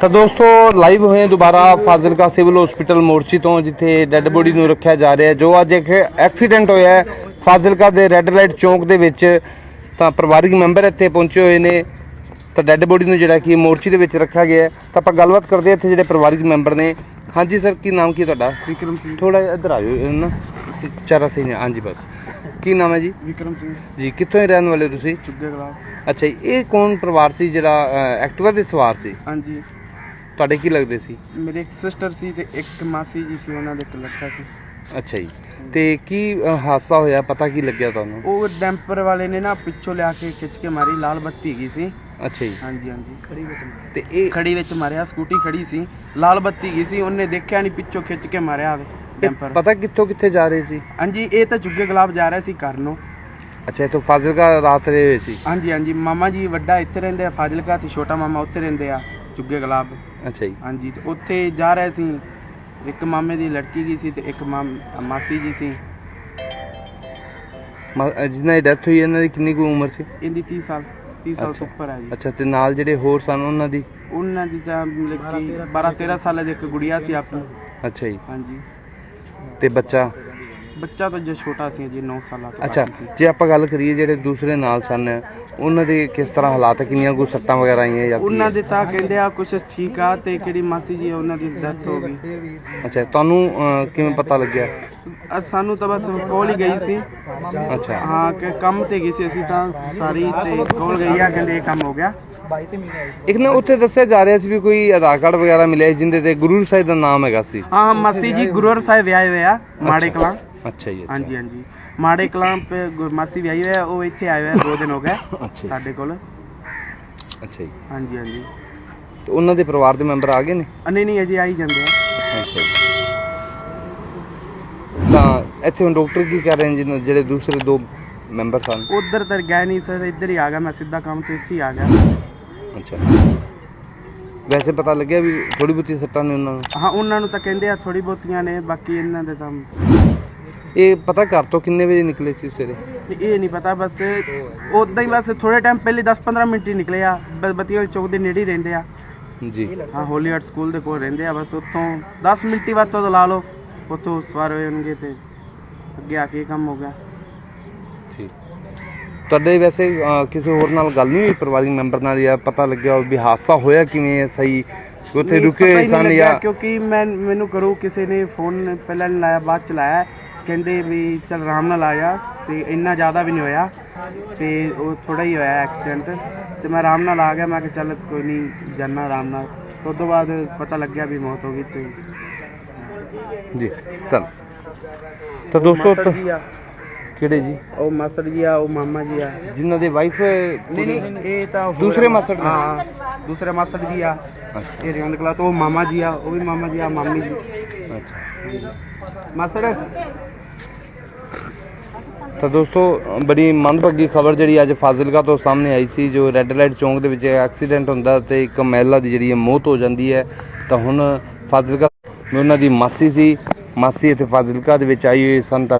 ਤਾਂ ਦੋਸਤੋ ਲਾਈਵ ਹੋਏ ਦੁਬਾਰਾ ਫਾਜ਼ਿਲਕਾ ਸਿਵਲ ਹਸਪੀਟਲ ਮੋਰਚੀ ਤੋਂ, ਜਿੱਥੇ ਡੈੱਡ ਬੋਡੀ ਨੂੰ ਰੱਖਿਆ ਜਾ ਰਿਹਾ ਜੋ ਅੱਜ ਇੱਕ ਐਕਸੀਡੈਂਟ ਹੋਇਆ ਫਾਜ਼ਿਲਕਾ ਦੇ ਰੈੱਡ ਲਾਈਟ ਚੌਂਕ ਦੇ ਵਿੱਚ, ਤਾਂ ਪਰਿਵਾਰਕ ਮੈਂਬਰ ਇੱਥੇ ਪਹੁੰਚੇ ਹੋਏ ਨੇ। ਤਾਂ ਡੈੱਡ ਬੋਡੀ ਨੂੰ ਜਿਹੜਾ ਕਿ ਮੋਰਚੀ ਦੇ ਵਿੱਚ ਰੱਖਿਆ ਗਿਆ ਹੈ। ਤਾਂ ਆਪਾਂ ਗੱਲਬਾਤ ਕਰਦੇ ਹਾਂ ਇੱਥੇ ਜਿਹੜੇ ਪਰਿਵਾਰਿਕ ਮੈਂਬਰ ਨੇ। ਹਾਂਜੀ ਸਰ ਕੀ ਨਾਮ ਕੀ ਤੁਹਾਡਾ? ਵਿਕਰਮ ਸਿੰਘ ਥੋੜਾ ਇੱਧਰ ਆ ਜਾਓ ਨਾ ਚਾਰਾ ਸਹੀ ਹਾਂਜੀ ਬਸ। ਕੀ ਨਾਮ ਹੈ ਜੀ? ਵਿਕਰਮ ਸਿੰਘ ਜੀ ਕਿੱਥੋਂ ਹੀ ਰਹਿਣ ਵਾਲੇ ਹੋ ਤੁਸੀਂ? ਚੁੱਗੇ ਗਲਾ ਅੱਛਾ ਜੀ ਇਹ ਕੌਣ ਪਰਿਵਾਰ ਸੀ ਜਿਹੜਾ ਅ, ਐਕਟਿਵਾ ਦੇ ਸਵਾਰ ਸੀ? ਹਾਂਜੀ। ਤੁਹਾਡੇ ਕੀ ਲੱਗਦੇ ਸੀ? ਮੇਰੇ ਇੱਕ ਸਿਸਟਰ ਸੀ ਤੇ ਇੱਕ ਮਾਸੀ ਜੀ ਸੀ ਉਹਨਾਂ ਦੇ ਇੱਕ ਲੜਕਾ ਸੀ। ਅੱਛਾ ਜੀ ਤੇ ਕੀ ਅ, ਹਾਦਸਾ ਹੋਇਆ? ਪਤਾ ਕੀ ਲੱਗਿਆ ਤੁਹਾਨੂੰ? ਉਹ ਡੈਂਪਰ ਵਾਲੇ ਨੇ ਨਾ ਪਿੱਛੋਂ ਲਿਆ ਕੇ ਖਿੱਚ ਕੇ ਮਾਰੀ ਲਾਲ ਬੱਤੀ ਗਈ ਸੀ। ਅੱਛਾ ਜੀ। ਹਾਂਜੀ ਹਾਂਜੀ। ਖੜੀ ਵਿੱਚ ਤੇ ਇਹ ਖੜੀ ਵਿੱਚ ਮਾਰਿਆ ਸਕੂਟੀ ਖੜੀ ਸੀ। ਲਾਲ ਬੱਤੀ ਗਈ ਸੀ ਉਹਨੇ ਦੇਖਿਆ ਨਹੀਂ ਪਿੱਛੋਂ ਖਿੱਚ ਕੇ ਮਾਰਿਆ ਇਹ ਡੈਂਪਰ ਪਤਾ ਕਿੱਥੋਂ ਕਿੱਥੇ ਜਾ ਰਹੇ ਸੀ? ਹਾਂਜੀ ਇਹ ਤਾਂ ਚੁੱਗੇ ਗੁਲਾਬ ਜਾ ਰਿਹਾ ਸੀ ਘਰ ਨੂੰ ਅੱਛਾ ਇਥੋਂ ਫਾਜ਼ਿਲਕਾ ਰਾਤ ਰਹੇ ਹੋਏ ਸੀ? ਹਾਂਜੀ ਹਾਂਜੀ। ਮਾਮਾ ਜੀ ਵੱਡਾ ਇੱਥੇ ਰਹਿੰਦੇ ਆ ਫਾਜ਼ਿਲਕਾ ਤੇ ਛੋਟਾ ਮਾਮਾ ਉੱਥੇ ਰਹਿੰਦੇ ਆ ਚੁੱਗੇ ਗੁਲਾਬ ਅੱਛਾ ਜੀ। ਹਾਂਜੀ ਤੇ ਉੱਥੇ ਜਾ ਰਹੇ ਸੀ। ਇੱਕ ਮਾਮੇ ਦੀ ਲੜਕੀ ਗਈ ਸੀ ਤੇ ਇੱਕ ਮਾਮ ਮਾਸੀ ਜੀ ਸੀ। ਮ- ਅ, ਜਿਨ੍ਹਾਂ ਦੀ ਡੈਥ ਹੋਈ ਇਹਨਾਂ ਦੀ ਕਿੰਨੀ ਕੁ ਉਮਰ ਸੀ? ਇਹਦੀ 30 ਸਾਲ। 30 ਸਾਲ ਅੱਛਾ। ਤੋਂ ਉੱਪਰ ਹੈ ਜੀ। ਅੱਛਾ ਤੇ ਨਾਲ ਜਿਹੜੇ ਹੋਰ ਸਨ ਉਹਨਾਂ ਦੀ? ਉਹਨਾਂ ਦੀ ਤਾਂ ਮਤਲਬ ਕਿ 12 13 ਸਾਲਾਂ ਦੀ ਇੱਕ ਗੁੜੀਆ ਸੀ ਆਪਣੀ। ਅੱਛਾ ਜੀ। ਹਾਂਜੀ। ਤੇ ਬੱਚਾ? ਬੱਚਾ ਤਾਂ ਜੇ ਛੋਟਾ ਸੀ ਜੀ 9 ਸਾਲਾਂ ਤੋਂ ਅੱਛਾ। ਜੇ ਆਪਾਂ ਗੱਲ ਕਰੀਏ ਜਿਹੜੇ ਦੂਸਰੇ ਨਾਲ ਸਨ ਉਹਨਾਂ ਦੇ ਕਿਸ ਤਰ੍ਹਾਂ ਹਾਲਾਤ ਕਿੰਨੀਆਂ ਕੁ ਸੱਟਾਂ ਵਗੈਰਾ ਆਈਆਂ ਜਾਂ ਕੀ ਉਹਨਾਂ ਹੈ? ਦੇ ਤਾਂ ਕਹਿੰਦੇ ਆ ਕੁਛ ਠੀਕ ਆ ਤੇ ਕਿਹੜੀ ਮਾਸੀ ਜੀ ਆ, ਉਹਨਾਂ ਦੀ ਡੈਥ ਹੋ ਗਈ। ਅੱਛਾ ਤੁਹਾਨੂੰ ਕਿਵੇਂ ਪਤਾ ਲੱਗਿਆ? ਅ ਸਾਨੂੰ ਤਾਂ ਬਸ ਕੋਲ ਹੀ ਗਈ ਸੀ। ਅੱਛਾ। ਹਾਂ ਕਿ ਕੰਮ ਤੇ ਗਈ ਸੀ ਅਸੀਂ ਤਾਂ ਸਾਰੀ ਤੇ ਕੋਲ ਗਈ ਆ ਕਹਿੰਦੇ ਇਹ ਕੰਮ ਹੋ ਗਿਆ। ਇੱਕ ਨਾ ਉੱਥੇ ਦੱਸਿਆ ਜਾ ਰਿਹਾ ਸੀ ਵੀ ਕੋਈ ਆਧਾਰ ਕਾਰਡ ਵਗੈਰਾ ਮਿਲਿਆ ਸੀ ਜਿੰਦੇ ਤੇ ਗੁਰੂ ਸਾਹਿਬ ਦਾ ਨਾਮ ਹੈਗਾ ਸੀ। ਹਾਂ ਮਾਸੀ ਜੀ ਗੁਰੂਰ ਸਾਹਿਬ ਵਿਆਹੇ ਹੋਏ ਆ ਮਾੜੇ ਕਲਾਂ। ਅੱਛਾ ਜੀ ਅੱਛਾ। ਹਾਂਜੀ ਹਾਂਜੀ। ਮਾੜੇ ਕਲਾਂ ਤੇ ਗੁਰ- ਮਾਸੀ ਵਿਆਹੀ ਹੋਇਆ ਉਹ ਇੱਥੇ ਆਏ ਹੋਏ ਆ ਦੋ ਦਿਨ ਹੋ ਗਏ ਅੱਛਾ ਜੀ, ਸਾਡੇ ਕੋਲ। ਅੱਛਾ ਜੀ। ਹਾਂਜੀ ਹਾਂਜੀ। ਤੇ ਉਹਨਾਂ ਦੇ ਪਰਿਵਾਰ ਦੇ ਮੈਂਬਰ ਆ ਗਏ ਨੇ? ਅ, ਨਹੀਂ ਨਹੀਂ ਅਜੇ ਆ ਹੀ ਜਾਂਦੇ ਆ। ਅੱਛਾ ਜੀ। ਤਾਂ ਇੱਥੇ ਹੁਣ ਡਾਕਟਰ ਕੀ ਕਰ ਰਹੇ ਨੇ ਜਿਹਨੂੰ ਜਿਹੜੇ ਦੂਸਰੇ ਦੋ ਮੈਂਬਰ ਸਨ? ਉਧਰ ਤਾਂ ਗਏ ਨਹੀਂ ਸਰ ਇੱਧਰ ਹੀ ਆ ਗਿਆ ਮੈਂ ਸਿੱਧਾ ਕੰਮ ਤੇ ਇੱਥੇ ਹੀ ਆ ਗਿਆ। ਅੱਛਾ। ਵੈਸੇ ਪਤਾ ਲੱਗਿਆ ਵੀ ਥੋੜੀ ਬਹੁਤੀ ਸੱਟਾਂ ਨੇ ਉਹਨਾਂ ਨੂੰ? ਹਾਂ ਉਹਨਾਂ ਨੂੰ ਤਾਂ ਕਹਿੰਦੇ ਆ ਥੋੜੀ ਬਹੁਤੀਆਂ ਨੇ ਬਾਕੀ ਇਹਨਾਂ ਦੇ ਤਾਂ ਇਹ ਪਤਾ ਘਰ ਤੋਂ ਕਿੰਨੇ ਵਜੇ ਨਿਕਲੇ ਸੀ ਸਵੇਰੇ? ਇਹ ਨਹੀਂ ਪਤਾ ਬਸ ਉਦਾਂ ਹੀ ਬਸ ਥੋੜੇ ਟਾਈਮ ਪਹਿਲੇ 10-15 ਮਿੰਟ ਹੀ ਨਿਕਲੇ ਆ। ਬ- ਬਤੀਵਾਲ ਚੌਕ ਦੇ ਨੇੜੇ ਹੀ ਰਹਿੰਦੇ ਆ। ਜੀ। ਹਾਂ ਹੋਲੀਹਾਰਟ ਸਕੂਲ ਦੇ ਕੋਲ ਰਹਿੰਦੇ ਆ। ਬਸ ਉੱਥੋਂ 10 ਮਿੰਟ ਹੀ ਬਾਅਦ ਤੋਂ ਲਾ ਲਓ। ਉੱਥੋਂ ਸਵਾਰ ਹੋਏ ਹੋਣਗੇ ਤੇ ਅੱਗੇ ਆ ਕੇ ਕੰਮ ਹੋ ਗਿਆ। ਠੀਕ। ਤੁਹਾਡੇ ਵੈਸੇ ਕਿਸੇ ਹੋਰ ਨਾਲ ਗੱਲ ਨਹੀਂ ਹੋਈ? ਪਰਿਵਾਰਿਕ ਮੈਂਬਰ ਨਾਲ ਜਾਂ ਪਤਾ ਲੱਗਿਆ ਵੀ ਹਾਦਸਾ ਹੋਇਆ ਕਿਵੇਂ ਹੈ ਸਹੀ? ਉੱਥੇ ਰੁਕੇ ਸਨ ਜਾਂ ਕਿਉਂਕਿ ਮੈਂ ਮੈਨੂੰ ਕਰੂ ਕਿਸੇ ਨੇ ਫੋਨ ਪਹਿਲਾਂ ਲਾਇਆ ਬਾਅਦ ਚ ਲਾਇਆ। ਕਹਿੰਦੇ ਵੀ ਚਲ ਆਰਾਮ ਨਾਲ ਆ ਜਾ ਤੇ ਇੰਨਾ ਜ਼ਿਆਦਾ ਵੀ ਨਹੀਂ ਹੋਇਆ ਤੇ ਉਹ ਥੋੜਾ ਹੀ ਹੋਇਆ ਐਕਸੀਡੈਂਟ ਤੇ ਮੈਂ ਆਰਾਮ ਨਾਲ ਆ ਗਿਆ ਮੈਂ ਕਿਹਾ ਚੱਲ ਕੋਈ ਨਹੀਂ ਜਾਨਾ ਆਰਾਮ ਨਾਲ। ਤੇ ਉਸ ਤੋਂ ਬਾਅਦ ਪਤਾ ਲੱਗਿਆ ਵੀ ਮੌਤ ਹੋ ਗਈ ਤੇ ਜੀ ਤਾਂ ਤਾਂ ਦੋਸਤੋ ਮਾਸੜ ਜੀ ਆ। ਕਿਹੜੇ ਜੀ? ਉਹ ਮਾਸੜ ਜੀ ਆ ਉਹ ਮਾਮਾ ਜੀ ਆ। ਜਿਨ੍ਹਾਂ ਦੇ ਵਾਈਫ ਨਹੀਂ ਨਹੀਂ ਇਹ ਤਾਂ ਹੋਰ ਦੂਸਰੇ। ਮਾਸੜ ਨੇ? ਹਾਂ ਦੂਸਰੇ ਮਾਸੜ ਜੀ ਆ। ਇਹ ਰਿਆਂਦ ਕਲਾ ਤੋਂ ਉਹ ਮਾਮਾ ਜੀ ਆ ਉਹ ਵੀ ਮਾਮਾ ਜੀ ਆ ਮਾਮੀ ਜੀ। ਅੱਛਾ। ਮਾਸੜ? ਤਾਂ ਦੋਸਤੋ, ਬੜੀ ਮੰਦਭਾਗੀ ਖਬਰ ਜਿਹੜੀ ਅੱਜ ਫਾਜ਼ਿਲਕਾ ਤੋਂ ਸਾਹਮਣੇ ਆਈ ਸੀ, ਜੋ ਰੈੱਡ ਲਾਈਟ ਚੌਂਕ ਦੇ ਵਿੱਚ ਐਕਸੀਡੈਂਟ ਹੁੰਦਾ ਤੇ ਇੱਕ ਮਹਿਲਾ ਦੀ ਜਿਹੜੀ ਹੈ ਮੌਤ ਹੋ ਜਾਂਦੀ ਹੈ। ਤਾਂ ਹੁਣ ਫਾਜ਼ਿਲਕਾ ਮੈਂ ਉਹਨਾਂ ਦੀ ਮਾਸੀ ਸੀ। ਮਾਸੀ ਇੱਥੇ ਫਾਜ਼ਿਲਕਾ ਦੇ ਵਿੱਚ ਆਈ ਹੋਈ ਸਨ ਤਾਂ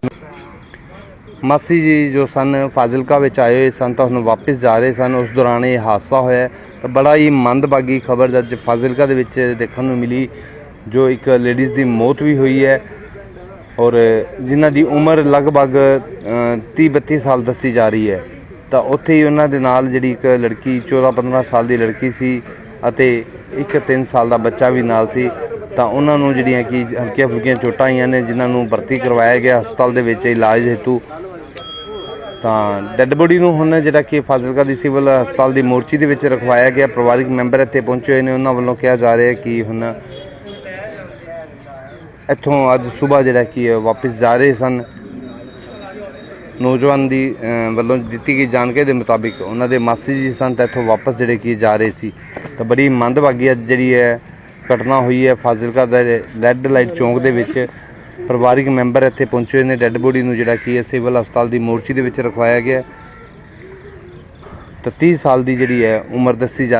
ਮਾਸੀ ਜੀ ਜੋ ਸਨ, ਫਾਜ਼ਿਲਕਾ ਵਿੱਚ ਆਏ ਹੋਏ ਸਨ ਤਾਂ ਹੁਣ ਵਾਪਸ ਜਾ ਰਹੇ ਸਨ। ਉਸ ਦੌਰਾਨ ਇਹ ਹਾਦਸਾ ਹੋਇਆ। ਤਾਂ ਬੜਾ ਹੀ ਮੰਦਭਾਗੀ ਖਬਰ ਅੱਜ ਫਾਜ਼ਿਲਕਾ ਦੇ ਵਿੱਚ ਦੇਖਣ ਨੂੰ ਮਿਲੀ, ਜੋ ਇੱਕ ਲੇਡੀਜ਼ ਦੀ ਮੌਤ ਵੀ ਹੋਈ ਹੈ। ਔਰ ਜਿਨ੍ਹਾਂ ਦੀ ਉਮਰ ਲਗਭਗ 30 32 ਸਾਲ ਦੱਸੀ ਜਾ ਰਹੀ ਹੈ, ਤਾਂ ਉੱਥੇ ਹੀ ਉਹਨਾਂ ਦੇ ਨਾਲ ਜਿਹੜੀ ਇੱਕ ਲੜਕੀ 14 15 ਸਾਲ ਦੀ ਲੜਕੀ ਸੀ ਅਤੇ ਇੱਕ 3 ਸਾਲ ਦਾ ਬੱਚਾ ਵੀ ਨਾਲ ਸੀ, ਤਾਂ ਉਹਨਾਂ ਨੂੰ ਜਿਹੜੀਆਂ ਕਿ ਹਲਕੀਆਂ ਫੁਲਕੀਆਂ ਚੋਟਾਂ ਆਈਆਂ ਨੇ, ਜਿਨ੍ਹਾਂ ਨੂੰ ਭਰਤੀ ਕਰਵਾਇਆ ਗਿਆ ਹਸਪਤਾਲ ਦੇ ਵਿੱਚ ਇਲਾਜ ਹੇਤੂ। ਤਾਂ ਡੈੱਡ ਬੋਡੀ ਨੂੰ ਹੁਣ ਜਿਹੜਾ ਕਿ ਫਾਜ਼ਿਲਕਾ ਦੀ ਸਿਵਲ ਹਸਪਤਾਲ ਦੀ ਮੋਰਚੀ ਦੇ ਵਿੱਚ ਰਖਵਾਇਆ ਗਿਆ, ਪਰਿਵਾਰਿਕ ਮੈਂਬਰ ਇੱਥੇ ਪਹੁੰਚੇ ਹੋਏ ਨੇ, ਉਹਨਾਂ ਵੱਲੋਂ ਕਿਹਾ ਜਾ ਰਿਹਾ ਕਿ ਹੁਣ ਇੱਥੋਂ ਅੱਜ ਸਵੇਰ ਜਿਹੜਾ ਕੀ ਹੈ, ਵਾਪਸ ਜਾ ਰਹੇ ਸਨ। ਨੌਜਵਾਨ ਦੀ ਵੱਲੋਂ ਦਿੱਤੀ ਗਈ ਜਾਣਕਾਰੀ ਦੇ ਮੁਤਾਬਿਕ ਉਹਨਾਂ ਦੇ ਮਾਸੀ ਜੀ ਸਨ ਤਾਂ ਇੱਥੋਂ ਵਾਪਸ ਜਿਹੜੇ ਕੀ ਜਾ ਰਹੇ ਸੀ। ਤਾਂ ਬੜੀ ਮੰਦਭਾਗੀ ਅੱਜ ਜਿਹੜੀ ਹੈ ਘਟਨਾ ਹੋਈ ਹੈ। ਫਾਜ਼ਿਲਕਾ ਦੇ ਰੈੱਡ ਲਾਈਟ ਚੌਂਕ ਦੇ ਵਿੱਚ ਪਰਿਵਾਰਿਕ ਮੈਂਬਰ ਇੱਥੇ ਪਹੁੰਚੇ ਨੇ। ਡੈੱਡ ਬੋਡੀ ਨੂੰ ਜਿਹੜਾ ਕੀ ਹੈ, ਸਿਵਲ ਹਸਪਤਾਲ ਦੀ ਮੋਰਚੀ ਦੇ ਵਿੱਚ ਰਖਵਾਇਆ ਗਿਆ। ਤਾਂ 30 ਸਾਲ ਦੀ ਜਿਹੜੀ ਹੈ, ਉਮਰ ਦੱਸੀ ਜਾ